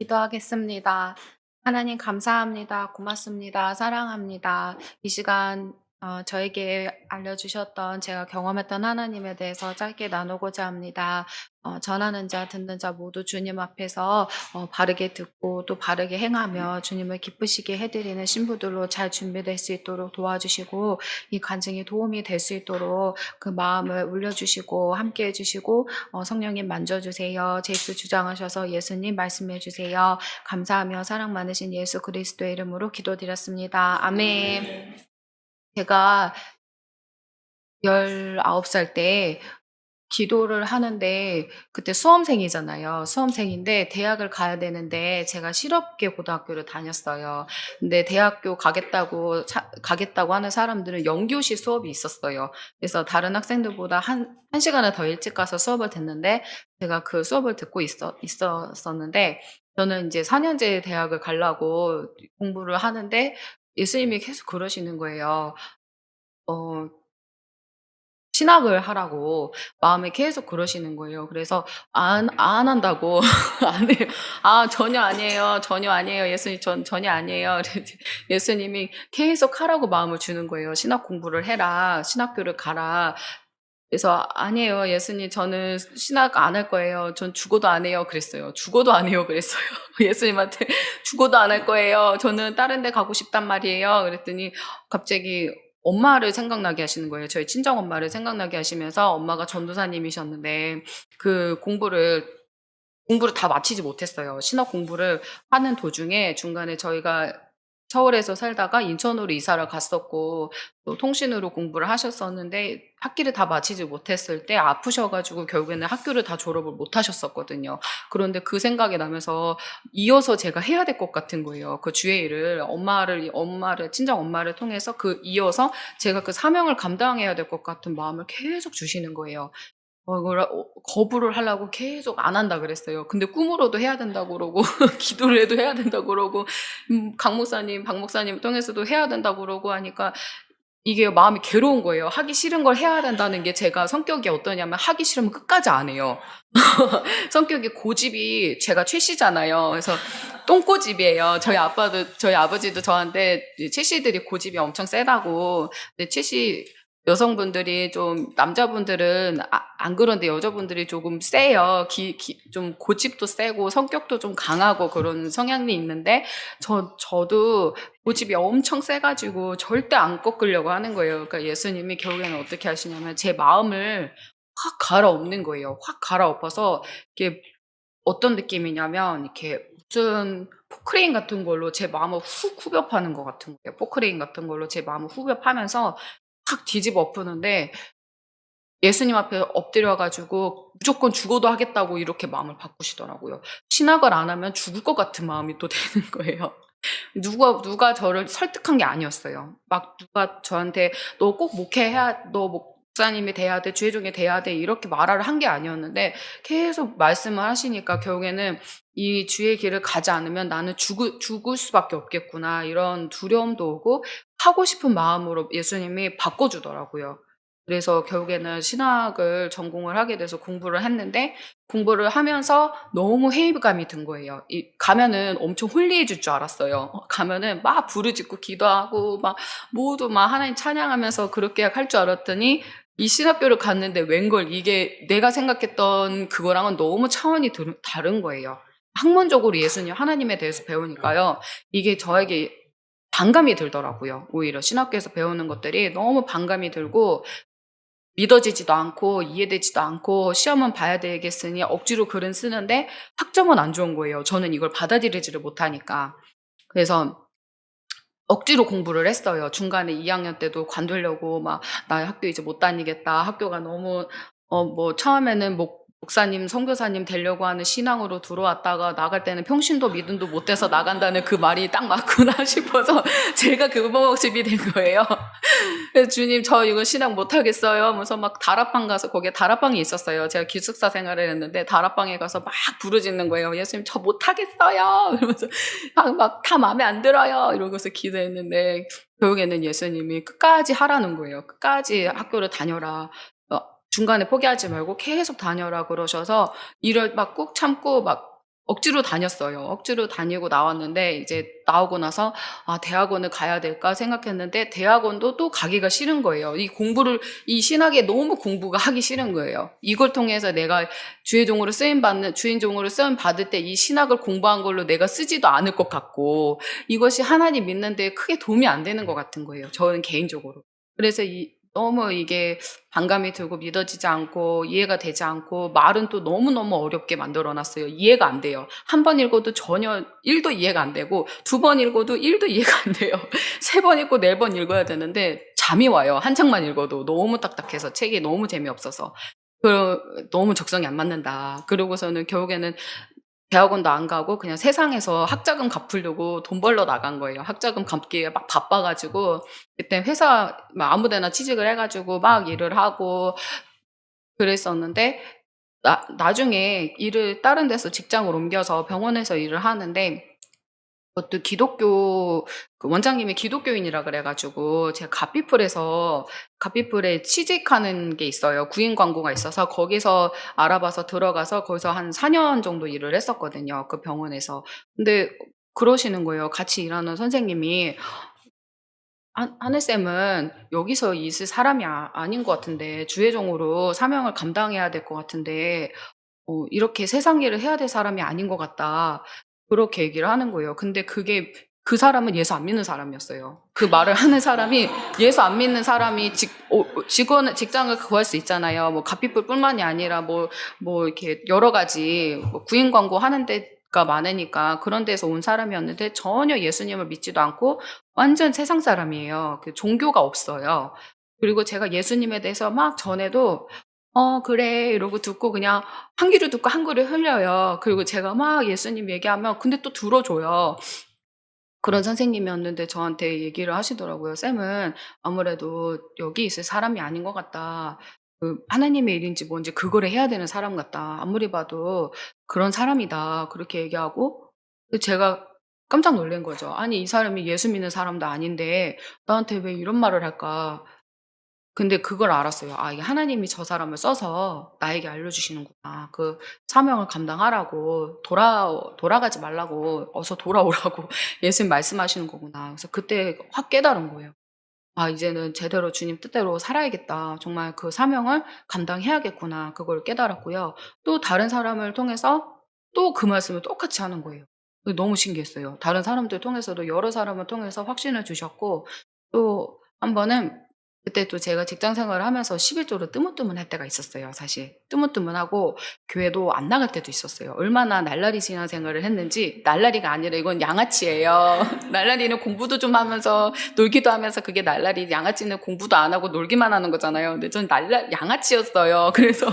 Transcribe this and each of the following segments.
기도하겠습니다. 하나님 감사합니다. 고맙습니다. 사랑합니다. 이 시간 어, 저에게 알려주셨던 제가 경험했던 하나님에 대해서 짧게 나누고자 합니다. 어, 전하는 자, 듣는 자 모두 주님 앞에서 어, 바르게 듣고 또 바르게 행하며 주님을 기쁘시게 해드리는 신부들로 잘 준비될 수 있도록 도와주시고 이 간증이 도움이 될 수 있도록 그 마음을 울려주시고 함께 해주시고 어, 성령님 만져주세요. 제수 주장하셔서 예수님 말씀해 주세요. 감사하며 사랑 많으신 예수 그리스도의 이름으로 기도드렸습니다. 아멘. 제가 19살 때 기도를 하는데 그때 수험생이잖아요. 수험생인데 대학을 가야 되는데 제가 실업계 고등학교를 다녔어요. 근데 대학교 가겠다고 차- 가겠다고 하는 사람들은 연교시 수업이 있었어요. 그래서 다른 학생들보다 한, 한 시간을 더 일찍 가서 수업을 듣는데 제가 그 수업을 듣고 있어, 있었었는데 저는 이제 4 년제 대학을 가려고 공부를 하는데 예수님이 계속 그러시는 거예요. 어, 신학을 하라고 마음에 계속 그러시는 거예요. 그래서 안, 안 한다고. 안 해요. 아, 전혀 아니에요. 전혀 아니에요. 예수님, 전, 전혀 아니에요. 예수님이 계속 하라고 마음을 주는 거예요. 신학 공부를 해라. 신학교를 가라. 그래서 아니에요. 예수님, 저는 신학 안 할 거예요. 전 죽어도 안 해요. 그랬어요. 죽어도 안 해요. 그랬어요. 예수님한테 죽어도 안 할 거예요. 저는 다른 데 가고 싶단 말이에요. 그랬더니 갑자기 엄마를 생각나게 하시는 거예요. 저희 친정 엄마를 생각나게 하시면서 엄마가 전도사님이셨는데 그 공부를 공부를 다 마치지 못했어요. 신학 공부를 하는 도중에 중간에 저희가 서울에서 살다가 인천으로 이사를 갔었고 또 통신으로 공부를 하셨었는데 학기를 다 마치지 못했을 때 아프셔가지고 결국에는 학교를 다 졸업을 못 하셨었거든요. 그런데 그 생각이 나면서 이어서 제가 해야 될 것 같은 거예요. 그 주의 일을 엄마를 엄마를 친정 엄마를 통해서 그 이어서 제가 그 사명을 감당해야 될 것 같은 마음을 계속 주시는 거예요. 어, 이걸 어, 거부를 하려고 계속 안 한다 그랬어요. 근데 꿈으로도 해야 된다고 그러고 기도를 해도 해야 된다고 그러고 음, 강 목사님, 박 목사님 통해서도 해야 된다고 그러고 하니까 이게 마음이 괴로운 거예요. 하기 싫은 걸 해야 된다는 게 제가 성격이 어떠냐면 하기 싫으면 끝까지 안 해요. 성격이 고집이 제가 최씨잖아요. 그래서 똥고집이에요. 저희 아빠도 저희 아버지도 저한테 최씨들이 고집이 엄청 세다고. 근데 최씨 여성분들이 좀 남자분들은 아- 안 그런데 여자분들이 조금 세요. 기, 기- 좀 고집도 세고 성격도 좀 강하고 그런 성향이 있는데 저 저도 고집이 엄청 세가지고 절대 안 꺾으려고 하는 거예요. 그러니까 예수님이 결국에는 어떻게 하시냐면 제 마음을 확 갈아엎는 거예요. 확 갈아엎어서 이게 어떤 느낌이냐면 이렇게 무슨 포크레인 같은 걸로 제 마음을 훅 후벼 파는 것 같은 거예요. 포크레인 같은 걸로 제 마음을 후벼 파면서 확 뒤집어 엎으는데 예수님 앞에 엎드려가지고 무조건 죽어도 하겠다고 이렇게 마음을 바꾸시더라고요. 신학을 안 하면 죽을 것 같은 마음이 또 되는 거예요. 누가 누가 저를 설득한 게 아니었어요. 막 누가 저한테 너 꼭 목회해야 너 목 사님이 돼야 돼 주의종이 돼야 돼 이렇게 말을 한 게 아니었는데 계속 말씀을 하시니까 결국에는 이 주의 길을 가지 않으면 나는 죽을 죽을 수밖에 없겠구나 이런 두려움도 오고 하고 싶은 마음으로 예수님이 바꿔주더라고요. 그래서 결국에는 신학을 전공을 하게 돼서 공부를 했는데 공부를 하면서 너무 회의감이 든 거예요. 이 가면은 엄청 홀리해질 줄 알았어요. 어, 가면은 막 부르짖고 기도하고 막 모두 막 하나님 찬양하면서 그렇게 할 줄 알았더니 이 신학교를 갔는데 웬걸 이게 내가 생각했던 그거랑은 너무 차원이 들- 다른 거예요. 학문적으로 예수님 하나님에 대해서 배우니까요. 이게 저에게 반감이 들더라고요. 오히려 신학교에서 배우는 것들이 너무 반감이 들고 믿어지지도 않고 이해되지도 않고 시험은 봐야 되겠으니 억지로 글은 쓰는데 학점은 안 좋은 거예요. 저는 이걸 받아들이지를 못하니까. 그래서 억지로 공부를 했어요. 중간에 2학년 때도 관두려고 막 나 학교 이제 못 다니겠다. 학교가 너무 어 뭐 처음에는 목 목사님, 선교사님 되려고 하는 신앙으로 들어왔다가 나갈 때는 평신도 믿음도 못 돼서 나간다는 그 말이 딱 맞구나 싶어서 제가 그 모습이 된 거예요. 주님 저 이거 신앙 못 하겠어요. 하면서 막 다락방 가서 거기에 다락방이 있었어요. 제가 기숙사 생활을 했는데 다락방에 가서 막 부르짖는 거예요. 예수님 저 못 하겠어요. 이러면서 막 다 마음에 안 들어요. 이러고서 기도했는데 결국에는 예수님이 끝까지 하라는 거예요. 끝까지 학교를 다녀라. 어, 중간에 포기하지 말고 계속 다녀라 그러셔서 일을 막 꾹 참고 막 억지로 다녔어요. 억지로 다니고 나왔는데 이제 나오고 나서 '아 대학원을 가야 될까?' 생각했는데 대학원도 또 가기가 싫은 거예요. 이 공부를 이 신학에 너무 공부가 하기 싫은 거예요. 이걸 통해서 내가 주의종으로 쓰임 받는 주인종으로 쓰임 받을 때 이 신학을 공부한 걸로 내가 쓰지도 않을 것 같고 이것이 하나님 믿는 데 크게 도움이 안 되는 것 같은 거예요. 저는 개인적으로. 그래서 이 너무 이게 반감이 들고 믿어지지 않고 이해가 되지 않고 말은 또 너무너무 어렵게 만들어 놨어요. 이해가 안 돼요. 한 번 읽어도 전혀 1도 이해가 안 되고 두 번 읽어도 1도 이해가 안 돼요. 세 번 읽고 네 번 읽어야 되는데 잠이 와요. 한 장만 읽어도 너무 딱딱해서 책이 너무 재미없어서. 그 너무 적성이 안 맞는다. 그러고서는 결국에는 대학원도 안 가고 그냥 세상에서 학자금 갚으려고 돈 벌러 나간 거예요. 학자금 갚기에 막 바빠가지고 그때 회사 막 아무데나 취직을 해가지고 막 일을 하고 그랬었는데 나, 나중에 일을 다른 데서 직장을 옮겨서 병원에서 일을 하는데 그것도 기독교 그 원장님이 기독교인이라 그래가지고 제가 갓비풀에서 갓비풀에 취직하는 게 있어요. 구인 광고가 있어서 거기서 알아봐서 들어가서 거기서 한 4년 정도 일을 했었거든요. 그 병원에서. 근데 그러시는 거예요. 같이 일하는 선생님이 한, 하늘쌤은 여기서 있을 사람이 아, 아닌 것 같은데 주혜종으로 사명을 감당해야 될 것 같은데 어, 이렇게 세상 일을 해야 될 사람이 아닌 것 같다. 그렇게 얘기를 하는 거예요. 근데 그게 그 사람은 예수 안 믿는 사람이었어요. 그 말을 하는 사람이 예수 안 믿는 사람이 직, 어, 직원, 직장을 구할 수 있잖아요. 뭐 갓피풀 뿐만이 아니라 뭐, 뭐 이렇게 여러 가지 뭐 구인 광고 하는 데 가 많으니까 그런 데서 온 사람이었는데 전혀 예수님을 믿지도 않고 완전 세상 사람이에요. 그 종교가 없어요. 그리고 제가 예수님에 대해서 막 전에도 어, 그래. 이러고 듣고 그냥 한 귀로 듣고 한 귀로 흘려요. 그리고 제가 막 예수님 얘기하면 근데 또 들어줘요. 그런 선생님이었는데 저한테 얘기를 하시더라고요. 쌤은 아무래도 여기 있을 사람이 아닌 것 같다. 그 하나님의 일인지 뭔지 그거를 해야 되는 사람 같다. 아무리 봐도 그런 사람이다. 그렇게 얘기하고 제가 깜짝 놀란 거죠. 아니 이 사람이 예수 믿는 사람도 아닌데 나한테 왜 이런 말을 할까? 근데 그걸 알았어요. '아 이게 하나님이 저 사람을 써서 나에게 알려주시는구나. 그 사명을 감당하라고 돌아 돌아가지 말라고 어서 돌아오라고 예수님 말씀하시는 거구나.' 그래서 그때 확 깨달은 거예요. '아 이제는 제대로 주님 뜻대로 살아야겠다. 정말 그 사명을 감당해야겠구나.' 그걸 깨달았고요. 또 다른 사람을 통해서 또 그 말씀을 똑같이 하는 거예요. 너무 신기했어요. 다른 사람들 통해서도 여러 사람을 통해서 확신을 주셨고 또한 번은 그때 또 제가 직장 생활을 하면서 11조로 뜨문뜨문할 때가 있었어요, 사실. 뜨문뜨문하고 교회도 안 나갈 때도 있었어요. 얼마나 날라리 신앙 생활을 했는지 날라리가 아니라 이건 양아치예요. 날라리는 공부도 좀 하면서 놀기도 하면서 그게 날라리 양아치는 공부도 안 하고 놀기만 하는 거잖아요. 근데 전 날라 양아치였어요. 그래서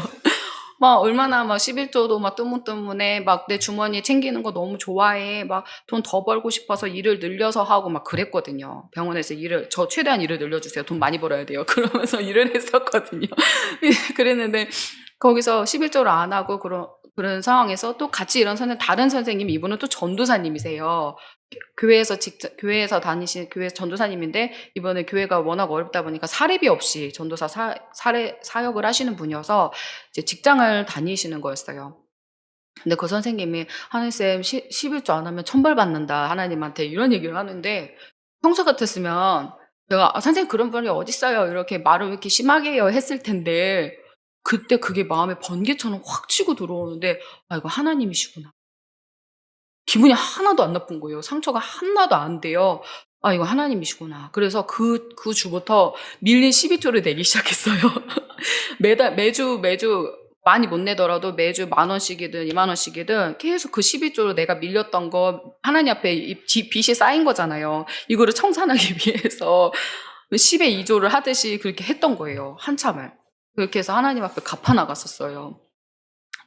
막 얼마나 막 11조도 막 뜨문뜨문해 막내 주머니 챙기는 거 너무 좋아해 막 돈 더 벌고 싶어서 일을 늘려서 하고 막 그랬거든요. 병원에서 일을 저 최대한 일을 늘려주세요. 돈 많이 벌어야 돼요. 그러면서 일을 했었거든요. 그랬는데 거기서 11조를 안 하고 그런 그런 상황에서 또 같이 일한 선생 다른 선생님 이분은 또 전도사님이세요. 교회에서 직접 교회에서 다니신 교회 전도사님인데 이번에 교회가 워낙 어렵다 보니까 사례비 없이 전도사 사, 사례 사역을 하시는 분이어서 이제 직장을 다니시는 거였어요. 근데 그 선생님이 하늘쌤 11조 안 하면 천벌 받는다 하나님한테 이런 얘기를 하는데 평소 같았으면 제가 아, 선생님 그런 분이 어딨어요 이렇게 말을 왜 이렇게 심하게 해요 했을 텐데 그때 그게 마음에 번개처럼 확 치고 들어오는데 아 이거 하나님이시구나. 기분이 하나도 안 나쁜 거예요. 상처가 하나도 안 돼요. 아 이거 하나님이시구나. 그래서 그, 그 주부터 밀린 12조를 내기 시작했어요. 매달 매주 매주 많이 못 내더라도 매주 만 원씩이든 이만 원씩이든 계속 그 12조로 내가 밀렸던 거 하나님 앞에 이 빚이 쌓인 거잖아요. 이거를 청산하기 위해서 10의 2조를 하듯이 그렇게 했던 거예요. 한참을. 그렇게 해서 하나님 앞에 갚아 나갔었어요.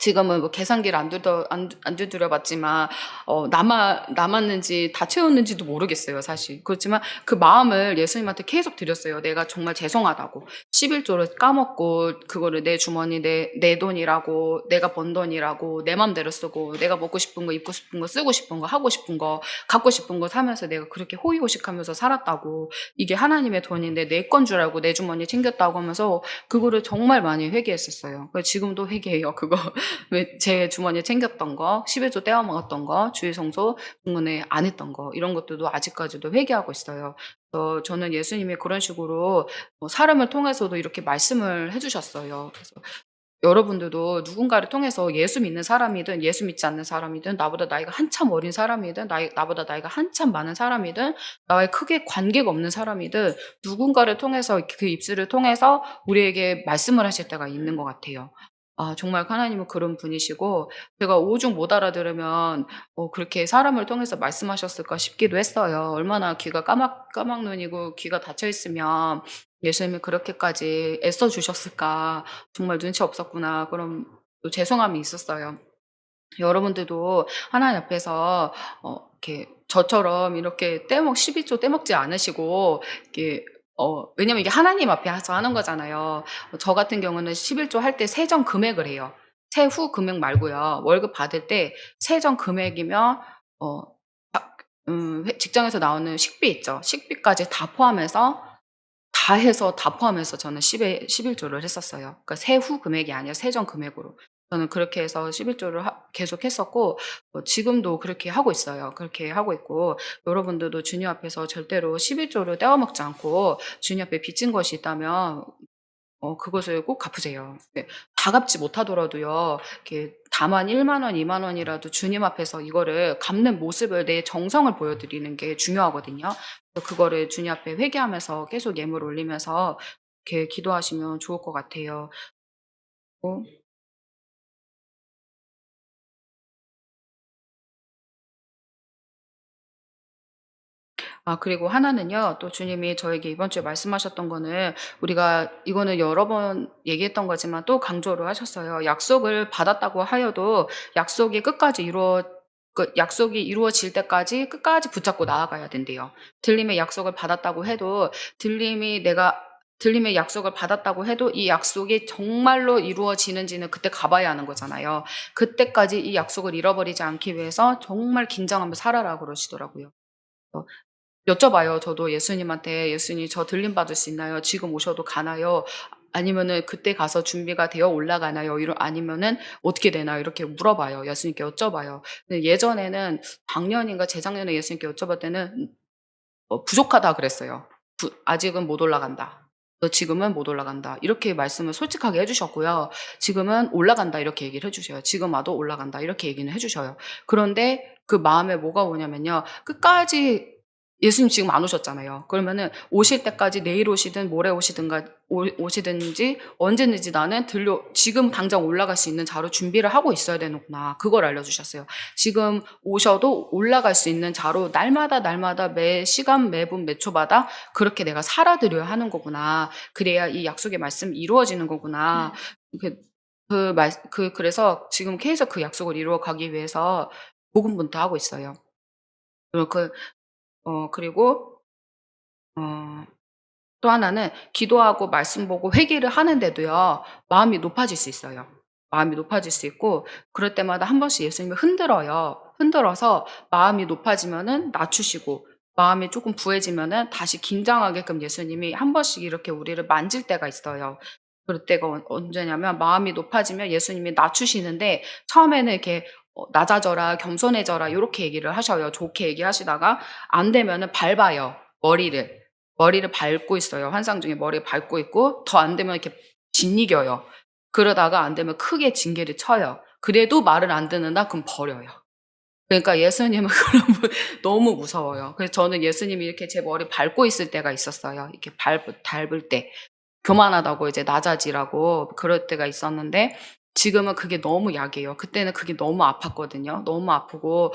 지금은 뭐 계산기를 안, 두더, 안, 안 두드려 봤지만, 어, 남아, 남았는지 다 채웠는지도 모르겠어요, 사실. 그렇지만 그 마음을 예수님한테 계속 드렸어요. 내가 정말 죄송하다고. 11조를 까먹고, 그거를 내 주머니, 내, 내 돈이라고, 내가 번 돈이라고, 내 맘대로 쓰고, 내가 먹고 싶은 거, 입고 싶은 거, 쓰고 싶은 거, 하고 싶은 거, 갖고 싶은 거 사면서 내가 그렇게 호의호식 하면서 살았다고. 이게 하나님의 돈인데 내 건 줄 알고 내 주머니에 챙겼다고 하면서 그거를 정말 많이 회개했었어요. 지금도 회개해요, 그거. 왜제 주머니에 챙겼던 거, 11조 떼어 먹었던 거, 주일 성소 중간에 안 했던 거 이런 것들도 아직까지도 회개하고 있어요. 그래서 저는 예수님이 그런 식으로 뭐 사람을 통해서도 이렇게 말씀을 해 주셨어요. 그래서 여러분들도 누군가를 통해서 예수 믿는 사람이든 예수 믿지 않는 사람이든 나보다 나이가 한참 어린 사람이든 나이, 나보다 나이가 한참 많은 사람이든 나와의 크게 관계가 없는 사람이든 누군가를 통해서 그 입술을 통해서 우리에게 말씀을 하실 때가 있는 것 같아요. 아, 정말 하나님은 그런 분이시고 제가 오중 못 알아들으면 어, 그렇게 사람을 통해서 말씀하셨을까 싶기도 했어요. 얼마나 귀가 까막 까막 눈이고 귀가 닫혀 있으면 예수님이 그렇게까지 애써 주셨을까 정말 눈치 없었구나 그런 또 죄송함이 있었어요. 여러분들도 하나님 앞에서 어, 이렇게 저처럼 이렇게 떼먹 12조 떼먹지 않으시고 이렇게 어, 왜냐면 이게 하나님 앞에서 하는 거잖아요. 저 같은 경우는 11조 할 때 세전 금액을 해요. 세후 금액 말고요. 월급 받을 때 세전 금액이면 어, 아, 음, 회- 직장에서 나오는 식비 있죠. 식비까지 다 포함해서 다 해서 다 포함해서 저는 10에, 11조를 했었어요. 그러니까 세후 금액이 아니라 세전 금액으로. 저는 그렇게 해서 11조를 계속 했었고, 뭐 지금도 그렇게 하고 있어요. 그렇게 하고 있고, 여러분들도 주님 앞에서 절대로 11조를 떼어먹지 않고, 주님 앞에 빚진 것이 있다면, 어, 그것을 꼭 갚으세요. 네, 다 갚지 못하더라도요, 이렇게 다만 1만 원, 2만 원이라도 주님 앞에서 이거를 갚는 모습을 내 정성을 보여드리는 게 중요하거든요. 그거를 주님 앞에 회개하면서 계속 예물 올리면서 이렇게 기도하시면 좋을 것 같아요. 아, 그리고 하나는요, 또 주님이 저에게 이번 주에 말씀하셨던 거는 우리가 이거는 여러 번 얘기했던 거지만 또 강조를 하셨어요. 약속을 받았다고 하여도 약속이 끝까지 이루어 그 약속이 이루어질 때까지 끝까지 붙잡고 나아가야 된대요. 들림의 약속을 받았다고 해도 들림이 내가 들림의 약속을 받았다고 해도 이 약속이 정말로 이루어지는지는 그때 가봐야 하는 거잖아요. 그때까지 이 약속을 잃어버리지 않기 위해서 정말 긴장하며 살아라 그러시더라고요. 여쭤봐요. 저도 예수님한테 예수님 저 들림 받을 수 있나요? 지금 오셔도 가나요? 아니면은 그때 가서 준비가 되어 올라가나요? 이러 아니면은 어떻게 되나요? 이렇게 물어봐요. 예수님께 여쭤봐요. 예전에는 작년인가 재작년에 예수님께 여쭤볼 때는 어, 부족하다 그랬어요. 부- 아직은 못 올라간다. 너 지금은 못 올라간다. 이렇게 말씀을 솔직하게 해주셨고요. 지금은 올라간다. 이렇게 얘기를 해주셔요. 지금 와도 올라간다. 이렇게 얘기는 해주셔요. 그런데 그 마음에 뭐가 오냐면요. 끝까지 예수님 지금 안 오셨잖아요. 그러면은 오실 때까지 내일 오시든 모레 오시든가 오, 오시든지 언제든지 나는 들려 지금 당장 올라갈 수 있는 자로 준비를 하고 있어야 되는구나. 그걸 알려주셨어요. 지금 오셔도 올라갈 수 있는 자로 날마다 날마다 매 시간 매분 매 초마다 그렇게 내가 살아드려야 하는 거구나. 그래야 이 약속의 말씀이 이루어지는 거구나. 그, 그 말, 그, 그래서 지금 계속 그 약속을 이루어 가기 위해서 고군분투하고 있어요. 그리고 그, 어, 그리고, 어, 또 하나는 기도하고 말씀 보고 회개를 하는데도요, 마음이 높아질 수 있어요. 마음이 높아질 수 있고, 그럴 때마다 한 번씩 예수님을 흔들어요. 흔들어서 마음이 높아지면은 낮추시고, 마음이 조금 부해지면은 다시 긴장하게끔 예수님이 한 번씩 이렇게 우리를 만질 때가 있어요. 그럴 때가 언- 언제냐면 마음이 높아지면 예수님이 낮추시는데 처음에는 이렇게 어, 낮아져라, 겸손해져라 이렇게 얘기를 하셔요. 좋게 얘기하시다가 안 되면은 밟아요. 머리를. 머리를 밟고 있어요. 환상 중에 머리를 밟고 있고 더 안 되면 이렇게 짓이겨요. 그러다가 안 되면 크게 징계를 쳐요. 그래도 말을 안 듣는다? 그럼 버려요. 그러니까 예수님은 그런 분 너무 무서워요. 그래서 저는 예수님이 이렇게 제 머리 밟고 있을 때가 있었어요. 이렇게 밟, 밟을 때. 교만하다고 이제 낮아지라고 그럴 때가 있었는데 지금은 그게 너무 약해요. 그때는 그게 너무 아팠거든요. 너무 아프고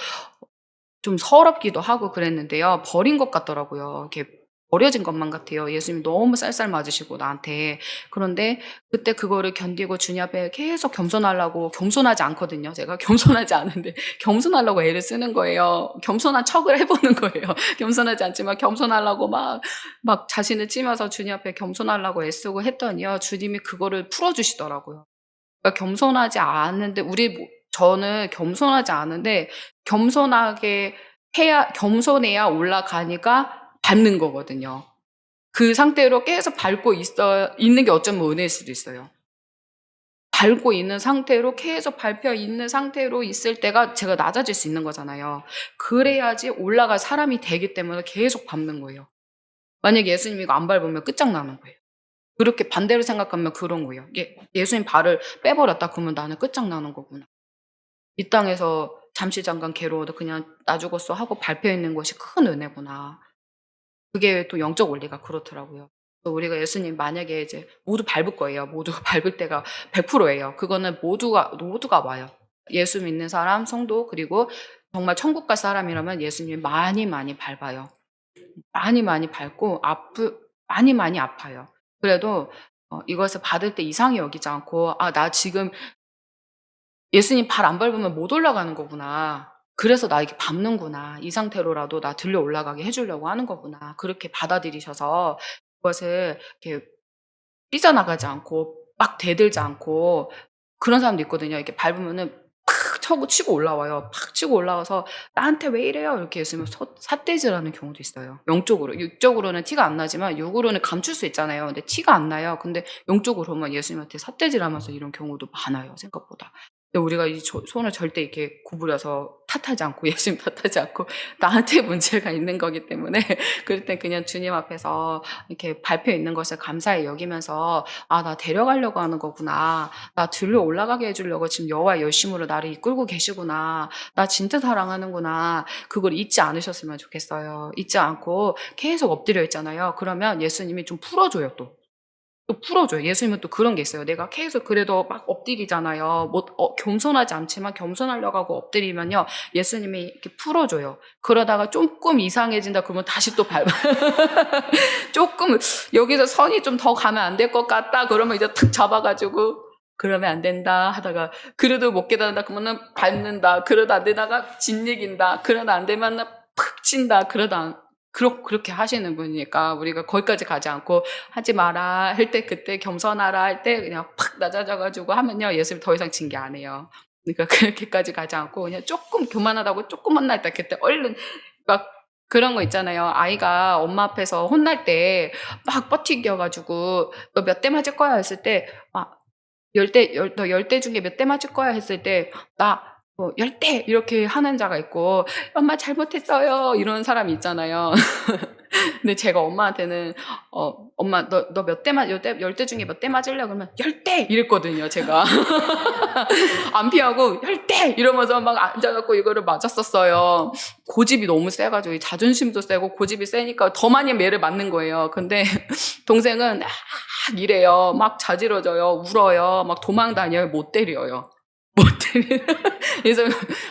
좀 서럽기도 하고 그랬는데요. 버린 것 같더라고요. 이렇게 버려진 것만 같아요. 예수님 너무 쌀쌀 맞으시고 나한테. 그런데 그때 그거를 견디고 주님 앞에 계속 겸손하려고 겸손하지 않거든요. 제가 겸손하지 않은데 겸손하려고 애를 쓰는 거예요. 겸손한 척을 해보는 거예요. 겸손하지 않지만 겸손하려고 막, 막 자신을 찌면서 주님 앞에 겸손하려고 애쓰고 했더니요. 주님이 그거를 풀어주시더라고요. 그러니까 겸손하지 않은데 우리 뭐- 저는 겸손하지 않은데 겸손하게 해야 겸손해야 올라가니까 밟는 거거든요. 그 상태로 계속 밟고 있어 있는 게 어쩌면 은혜일 수도 있어요. 밟고 있는 상태로 계속 밟혀 있는 상태로 있을 때가 제가 낮아질 수 있는 거잖아요. 그래야지 올라갈 사람이 되기 때문에 계속 밟는 거예요. 만약에 예수님이 이거 안 밟으면 끝장나는 거예요. 그렇게 반대로 생각하면 그런 거예요. 예, 예수님 발을 빼버렸다 그러면 나는 끝장나는 거구나. 이 땅에서 잠시 잠깐 괴로워도 그냥 나 죽었어 하고 밟혀 있는 것이 큰 은혜구나. 그게 또 영적 원리가 그렇더라고요. 또 우리가 예수님 만약에 이제 모두 밟을 거예요. 모두 밟을 때가 100%예요. 그거는 모두가 모두가 와요. 예수 믿는 사람, 성도 그리고 정말 천국 갈 사람이라면 예수님 많이 많이 밟아요. 많이 많이 밟고 아프 많이 많이 아파요. 그래도 어, 이것을 받을 때 이상히 여기지 않고 아 나 지금 예수님 발 안 밟으면 못 올라가는 거구나. 그래서 나 이렇게 밟는구나. 이 상태로라도 나 들려 올라가게 해주려고 하는 거구나. 그렇게 받아들이셔서 그것을 이렇게 삐져나가지 않고 막 대들지 않고 그런 사람도 있거든요. 이렇게 밟으면은 팍 쳐고 치고 올라와요. 팍 치고 올라와서 나한테 왜 이래요? 이렇게 했으면 서- 삿대질하는 경우도 있어요. 영적으로. 육적으로는 티가 안 나지만 육으로는 감출 수 있잖아요. 근데 티가 안 나요. 근데 영적으로 보면 예수님한테 삿대질하면서 이런 경우도 많아요. 생각보다. 근데 우리가 이 조- 손을 절대 이렇게 구부려서 탓하지 않고 예수님 탓하지 않고 나한테 문제가 있는 거기 때문에 그럴 땐 그냥 주님 앞에서 이렇게 밟혀 있는 것을 감사히 여기면서 아 나 데려가려고 하는 거구나. 나 들려 올라가게 해주려고 지금 여호와 열심으로 나를 이끌고 계시구나. 나 진짜 사랑하는구나. 그걸 잊지 않으셨으면 좋겠어요. 잊지 않고 계속 엎드려 있잖아요. 그러면 예수님이 좀 풀어줘요 또 또 풀어줘요. 예수님은 또 그런 게 있어요. 내가 계속 그래도 막 엎드리잖아요. 뭐, 어, 겸손하지 않지만 겸손하려고 하고 엎드리면요. 예수님이 이렇게 풀어줘요. 그러다가 조금 이상해진다 그러면 다시 또 밟아. 조금 여기서 선이 좀 더 가면 안 될 것 같다 그러면 이제 탁 잡아가지고 그러면 안 된다 하다가 그래도 못 깨닫는다 그러면 밟는다. 그러다 안 되다가 짓이긴다. 그러다 안 되면 팍 친다. 그러다 안- 그렇, 그렇게 하시는 분이니까 우리가 거기까지 가지 않고 하지 마라 할 때 그때 겸손하라 할 때 그냥 팍 낮아져가지고 하면요 예수님 더 이상 징계 안 해요. 그러니까 그렇게까지 가지 않고 그냥 조금 교만하다고 조금 혼날 때 그때 얼른 막 그런 거 있잖아요. 아이가 엄마 앞에서 혼날 때 막 버티겨가지고 너 몇 대 맞을 거야 했을 때 막 열대 열, 너 열 대 중에 몇 대 맞을 거야 했을 때 나 뭐, 열 대! 이렇게 하는 자가 있고, 엄마 잘못했어요! 이런 사람이 있잖아요. 근데 제가 엄마한테는, 어, 엄마, 너, 너 몇 대 맞, 열 대, 열대 중에 몇 대 맞을래? 그러면, 열 대! 이랬거든요, 제가. 안 피하고, 열 대! 이러면서 막 앉아갖고 이거를 맞았었어요. 고집이 너무 세가지고, 이 자존심도 세고, 고집이 세니까 더 많이 매를 맞는 거예요. 근데 동생은 막 이래요. 막 자지러져요. 울어요. 막 도망 다녀요. 못 때려요. 못 때려. 그래서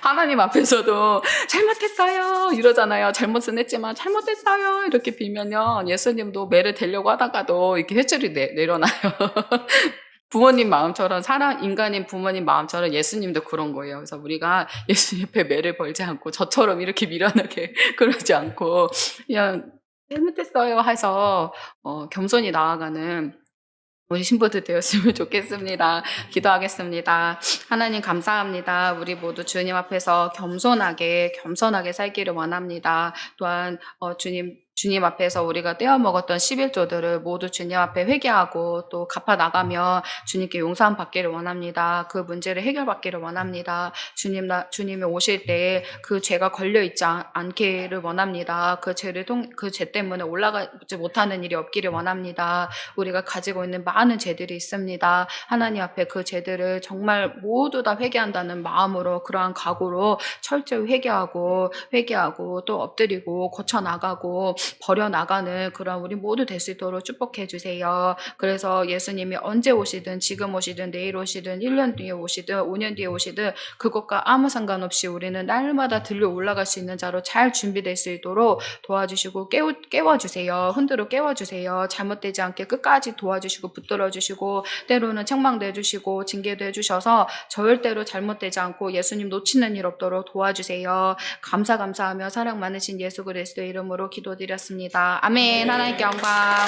하나님 앞에서도 잘못했어요 이러잖아요. 잘못은 했지만 잘못했어요 이렇게 빌면요 예수님도 매를 대려고 하다가도 이렇게 회초리 내, 내려놔요. 부모님 마음처럼 사람 인간인 부모님 마음처럼 예수님도 그런 거예요. 그래서 우리가 예수님 앞에 매를 벌지 않고 저처럼 이렇게 미련하게 그러지 않고 그냥 잘못했어요 해서 어, 겸손히 나아가는 우리 신부들 되었으면 좋겠습니다. 기도하겠습니다. 하나님 감사합니다. 우리 모두 주님 앞에서 겸손하게 겸손하게 살기를 원합니다. 또한 어, 주님 주님 앞에서 우리가 떼어 먹었던 11조들을 모두 주님 앞에 회개하고 또 갚아 나가며 주님께 용서함 받기를 원합니다. 그 문제를 해결받기를 원합니다. 주님 나 주님이 오실 때 그 죄가 걸려 있지 않- 않기를 원합니다. 그 죄를 통 그 죄 때문에 올라가지 못하는 일이 없기를 원합니다. 우리가 가지고 있는 많은 죄들이 있습니다. 하나님 앞에 그 죄들을 정말 모두 다 회개한다는 마음으로 그러한 각오로 철저히 회개하고 회개하고 또 엎드리고 고쳐 나가고 버려 나가는 그런 우리 모두 될 수 있도록 축복해 주세요. 그래서 예수님이 언제 오시든 지금 오시든 내일 오시든 1년 뒤에 오시든 5년 뒤에 오시든 그것과 아무 상관없이 우리는 날마다 들려 올라갈 수 있는 자로 잘 준비될 수 있도록 도와주시고 깨워, 깨워주세요. 흔들어 깨워주세요. 잘못되지 않게 끝까지 도와주시고 붙들어 주시고 때로는 책망도 해주시고 징계도 해주셔서 절대로 잘못되지 않고 예수님 놓치는 일 없도록 도와주세요. 감사 감사하며 사랑 많으신 예수 그리스도의 이름으로 기도 드렸습니다. 아멘. 하나님께 영광.